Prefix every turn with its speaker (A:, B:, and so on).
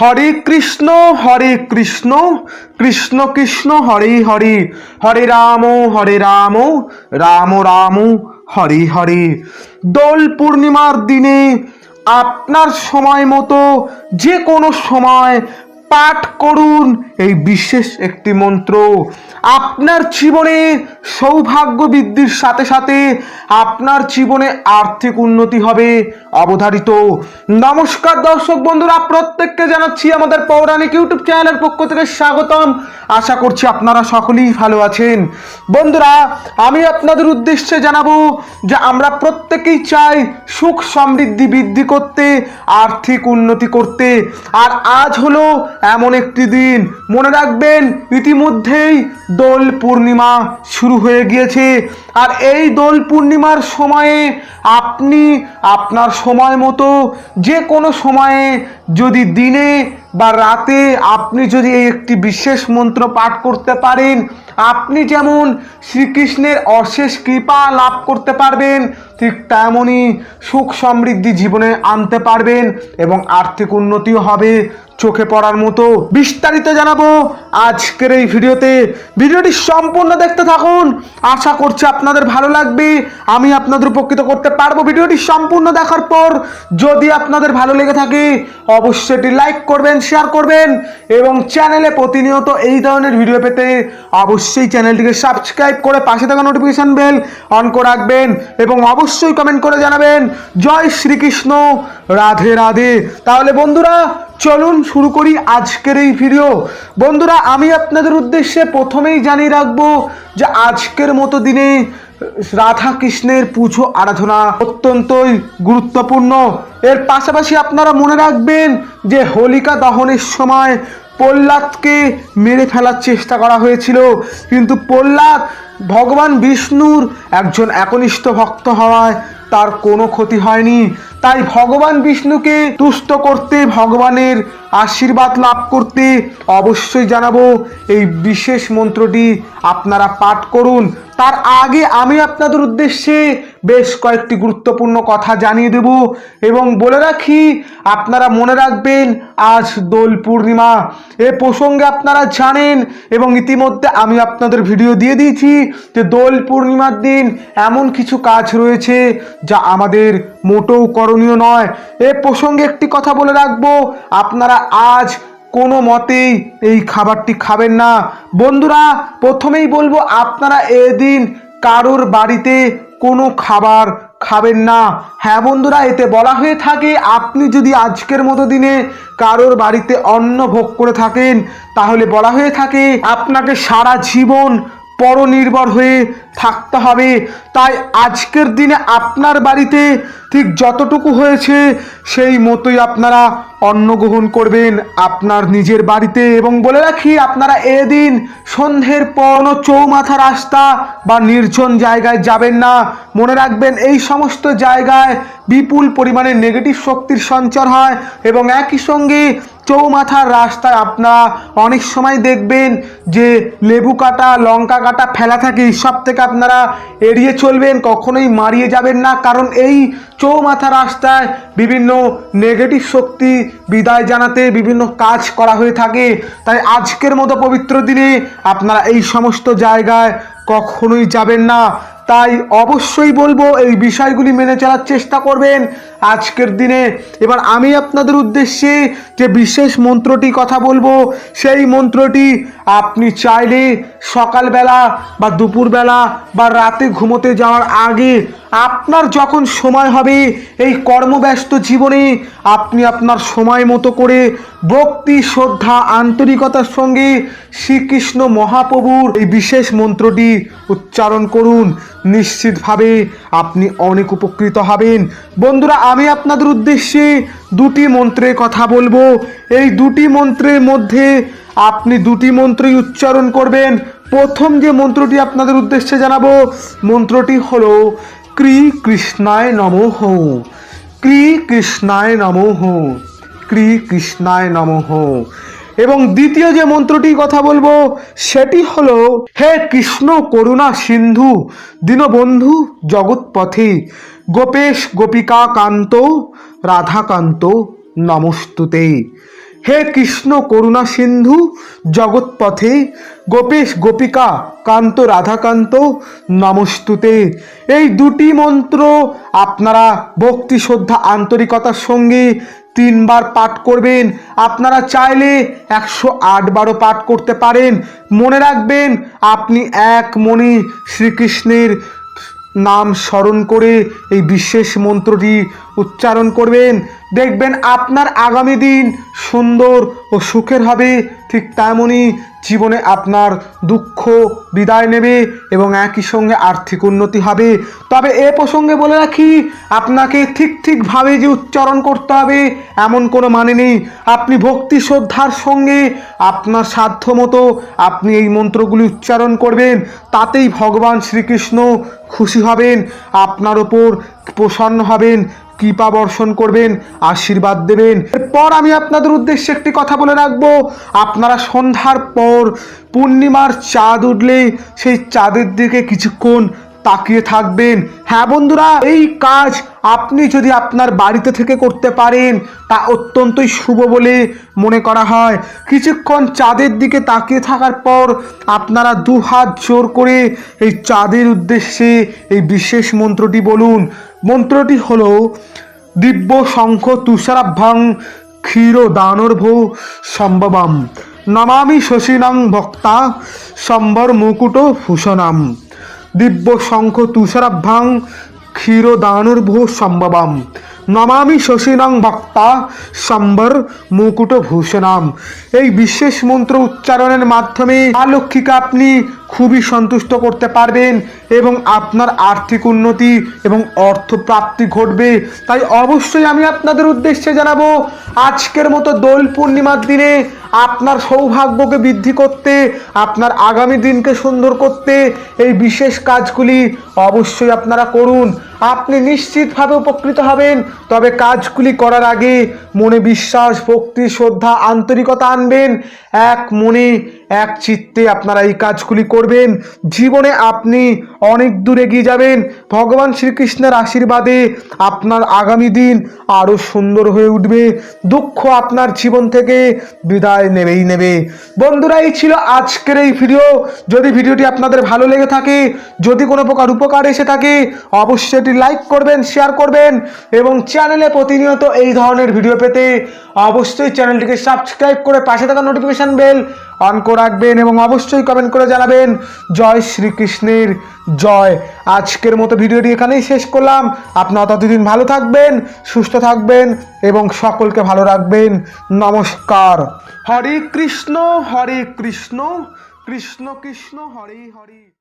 A: হরে কৃষ্ণ হরে কৃষ্ণ কৃষ্ণ কৃষ্ণ হরে হরে হরে রাম হরে রাম রাম রাম হরে হরে দোল পূর্ণিমার দিনে আপনার সময় মতো যে কোনো সময় পাঠ করুন এই বিশেষ একটি মন্ত্র আপনার জীবনে সৌভাগ্য বৃদ্ধির সাথে সাথে আপনার জীবনে আর্থিক উন্নতি হবে অবধারিত নমস্কার দর্শক বন্ধুরা প্রত্যেককে জানাচ্ছি আমাদের পৌরাণিক ইউটিউব চ্যানেলের পক্ষ থেকে স্বাগতম আশা করছি আপনারা সকলেই ভালো আছেন বন্ধুরা আমি আপনাদের উদ্দেশ্যে জানাবো যে আমরা প্রত্যেকেই চাই সুখ সমৃদ্ধি বৃদ্ধি করতে আর্থিক উন্নতি করতে আর আজ হলো এমন একটি দিন মনে রাখবেন ইতিমধ্যেই দোল পূর্ণিমা শুরু হয়ে গিয়েছে আর এই দোল পূর্ণিমার সময়ে আপনি আপনার সময় মতো যে কোনো সময়ে যদি দিনে বা রাতে আপনি যদি এই একটি বিশেষ মন্ত্র পাঠ করতে পারেন আপনি যেমন শ্রীকৃষ্ণের অশেষ কৃপা লাভ করতে পারবেন ঠিক তেমনই সুখ সমৃদ্ধি জীবনে আনতে পারবেন এবং আর্থিক উন্নতিও হবে চোখে পড়ার মতো বিস্তারিত জানাবো আজকের এই ভিডিওতে ভিডিওটি সম্পূর্ণ দেখতে থাকুন আশা করছি আপনাদের ভালো লাগবে আমি আপনাদের উপকৃত করতে পারবো ভিডিওটি সম্পূর্ণ দেখার পর যদি আপনাদের ভালো লেগে থাকে অবশ্যই এটি লাইক করবেন শেয়ার করবেন এবং চ্যানেলে প্রতিনিয়ত এই ধরনের ভিডিও পেতে অবশ্যই চ্যানেলটিকে সাবস্ক্রাইব করে পাশে থাকা নোটিফিকেশান বেল অন করে রাখবেন এবং অবশ্যই কমেন্ট করে জানাবেন জয় শ্রীকৃষ্ণ রাধে রাধে তাহলে বন্ধুরা চলুন শুরু করি আজকের এই ভিডিও বন্ধুরা আমি আপনাদের উদ্দেশ্যে প্রথমেই জানিয়ে রাখবো যে আজকের মতো দিনে রাধা কৃষ্ণের পুজো আরাধনা অত্যন্তই গুরুত্বপূর্ণ এর পাশাপাশি আপনারা মনে রাখবেন যে হোলিকা দহনের সময় প্রহ্লাদকে মেরে ফেলার চেষ্টা করা হয়েছিল কিন্তু প্রহ্লাদ ভগবান বিষ্ণুর একজন একনিষ্ঠ ভক্ত হওয়ায় তার কোনো ক্ষতি হয়নি তাই ভগবান বিষ্ণুকে তুষ্ট করতে ভগবানের আশীর্বাদ লাভ করতে অবশ্যই জানাবো এই বিশেষ মন্ত্রটি আপনারা পাঠ করুন তার আগে আমি আপনাদের উদ্দেশ্যে বেশ কয়েকটি গুরুত্বপূর্ণ কথা জানিয়ে দেব এবং বলে রাখি আপনারা মনে রাখবেন আজ দোল পূর্ণিমা এ প্রসঙ্গে আপনারা জানেন এবং ইতিমধ্যে আমি আপনাদের ভিডিও দিয়ে দিয়েছি যে দোল পূর্ণিমার দিন এমন কিছু কাজ রয়েছে যা আমাদের মোটেও করণীয় নয় এ প্রসঙ্গে একটি কথা বলে রাখবো আপনারা আজ কোনো মতেই এই খাবারটি খাবেন না বন্ধুরা প্রথমেই বলবো আপনারা এদিন কারোর বাড়িতে কোনো খাবার খাবেন না হ্যাঁ বন্ধুরা এতে বলা হয়ে থাকে আপনি যদি আজকের মতো দিনে কারোর বাড়িতে অন্ন ভোগ করে থাকেন তাহলে বলা হয়ে থাকে আপনাকে সারা জীবন পরনির্ভর হয়ে থাকতে হবে তাই আজকের দিনে আপনার বাড়িতে ঠিক যতটুকু হয়েছে সেই মতোই আপনারা অন্ন গ্রহণ করবেন আপনার নিজের বাড়িতে এবং বলে রাখি আপনারা এদিন সন্ধ্যের পরনো চৌমাথা রাস্তা বা নির্জন জায়গায় যাবেন না মনে রাখবেন এই সমস্ত জায়গায় বিপুল পরিমাণে নেগেটিভ শক্তির সঞ্চার হয় এবং একই সঙ্গে চৌমাথার রাস্তায় আপনারা অনেক সময় দেখবেন যে লেবু কাটা লঙ্কা কাটা ফেলা থাকে সব থেকে আপনারা এড়িয়ে চলবেন কখনোই মারিয়ে যাবেন না কারণ এই চৌমাথা রাস্তায় বিভিন্ন নেগেটিভ শক্তি বিদায় জানাতে বিভিন্ন কাজ করা হয়ে থাকে তাই আজকের মতো পবিত্র দিনে আপনারা এই সমস্ত জায়গায় কখনোই যাবেন না তাই অবশ্যই বলবো এই বিষয়গুলি মেনে চলার চেষ্টা করবেন আজকের দিনে এবার আমি আপনাদের উদ্দেশ্যে যে বিশেষ মন্ত্রটি কথা বলবো সেই মন্ত্রটি আপনি চাইলে সকালবেলা বা দুপুরবেলা বা রাতে ঘুমোতে যাওয়ার আগে আপনার যখন সময় হবে এই কর্মব্যস্ত জীবনে আপনি আপনার সময় মতো করে ভক্তি শ্রদ্ধা আন্তরিকতার সঙ্গে শ্রীকৃষ্ণ মহাপ্রভুর এই বিশেষ মন্ত্রটি উচ্চারণ করুন নিশ্চিতভাবে আপনি অনেক উপকৃত হবেন বন্ধুরা আমি আপনাদের উদ্দেশ্যে দুটি মন্ত্রের কথা বলবো এই দুটি মন্ত্রের মধ্যে আপনি দুটি মন্ত্রই উচ্চারণ করবেন প্রথম যে মন্ত্রটি আপনাদের উদ্দেশ্যে জানাবো মন্ত্রটি হলো ক্রী কৃষ্ণায় নম ক্রী কৃষ্ণায় নম ক্রী কৃষ্ণায় নম এবং দ্বিতীয় যে মন্ত্রটি কথা বলবো সেটি হলো হে কৃষ্ণ করুণা সিন্ধু দীনবন্ধু জগৎপথে গোপেশ গোপিকা কান্ত রাধাকান্ত নমস্তুতে হে কৃষ্ণ করুণা সিন্ধু জগৎপথে গোপেশ গোপিকা কান্ত রাধাকান্ত নমস্তুতে এই দুটি মন্ত্র আপনারা ভক্তি শ্রদ্ধা আন্তরিকতার সঙ্গে তিনবার পাঠ করবেন আপনারা চাইলে একশো আটবারও পাঠ করতে পারেন মনে রাখবেন আপনি এক মনে শ্রীকৃষ্ণের নাম স্মরণ করে এই বিশেষ মন্ত্রটি উচ্চারণ করবেন দেখবেন আপনার আগামী দিন সুন্দর ও সুখের হবে ঠিক তেমনই জীবনে আপনার দুঃখ বিদায় নেবে এবং একই সঙ্গে আর্থিক উন্নতি হবে তবে এ প্রসঙ্গে বলে রাখি আপনাকে ঠিক ঠিকভাবে যে উচ্চারণ করতে হবে এমন কোনো মানে নেই আপনি ভক্তি শ্রদ্ধার সঙ্গে আপনার সাধ্য মতো আপনি এই মন্ত্রগুলি উচ্চারণ করবেন তাতেই ভগবান শ্রীকৃষ্ণ খুশি হবেন আপনার ওপর প্রসন্ন হবেন কৃপা বর্ষণ করবেন আশীর্বাদ দেবেন এরপর আমি আপনাদের উদ্দেশ্যে একটি কথা বলে রাখবো আপনারা সন্ধ্যার পর পূর্ণিমার চাঁদ উঠলে সেই চাঁদের দিকে কিছুক্ষণ তাকিয়ে থাকবেন হ্যাঁ বন্ধুরা এই কাজ আপনি যদি আপনার বাড়িতে থেকে করতে পারেন তা অত্যন্তই শুভ বলে মনে করা হয় কিছুক্ষণ চাঁদের দিকে তাকিয়ে থাকার পর আপনারা দু হাত জোর করে এই চাঁদের উদ্দেশ্যে এই বিশেষ মন্ত্রটি বলুন মন্ত্রটি হল দিব্য শঙ্খ তুষারাভ্যাং ক্ষীর দানর্ভ সম্ভবাম নমামি শশীনাং ভক্তা সম্বর মুকুট ভূষণাম দিব্য শঙ্খ তুষারাভ্যাং ক্ষীরদানুর্ভ সম্ভবাম নমামি শশীনাং ভক্তা সম্বর মুকুটভূষণাম এই বিশেষ মন্ত্র উচ্চারণের মাধ্যমে আলক্ষীকে আপনি খুবই সন্তুষ্ট করতে পারবেন এবং আপনার আর্থিক উন্নতি এবং অর্থপ্রাপ্তি ঘটবে তাই অবশ্যই আমি আপনাদের উদ্দেশ্যে জানাবো আজকের মতো দোল পূর্ণিমার দিনে আপনার সৌভাগ্যকে বৃদ্ধি করতে আপনার আগামী দিনকে সুন্দর করতে এই বিশেষ কাজগুলি অবশ্যই আপনারা করুন আপনি নিশ্চিতভাবে উপকৃত হবেন তবে কাজগুলি করার আগে মনে বিশ্বাস ভক্তি শ্রদ্ধা আন্তরিকতা আনবেন এক মনে এক চিত্তে আপনারা এই কাজগুলি করবেন জীবনে আপনি অনেক দূরে গিয়ে যাবেন ভগবান শ্রীকৃষ্ণের আশীর্বাদে আপনার আগামী দিন আরও সুন্দর হয়ে উঠবে দুঃখ আপনার জীবন থেকে বিদায় নেবেই নেবে বন্ধুরা এই ছিল আজকের এই ভিডিও যদি ভিডিওটি আপনাদের ভালো লেগে থাকে যদি কোনো প্রকার উপকার এসে থাকে অবশ্যই এটি লাইক করবেন শেয়ার করবেন এবং চ্যানেলে প্রতিনিয়ত এই ধরনের ভিডিও পেতে অবশ্যই চ্যানেলটিকে সাবস্ক্রাইব করে পাশে থাকা নোটিফিকেশান বেল অঙ্ক রাখবেন এবং অবশ্যই কমেন্ট করে জানাবেন জয় শ্রীকৃষ্ণের জয় আজকের মতো ভিডিওটি এখানেই শেষ করলাম আপনারা ততদিন ভালো থাকবেন সুস্থ থাকবেন এবং সকলকে ভালো রাখবেন নমস্কার হরে কৃষ্ণ হরে কৃষ্ণ কৃষ্ণ কৃষ্ণ হরে হরে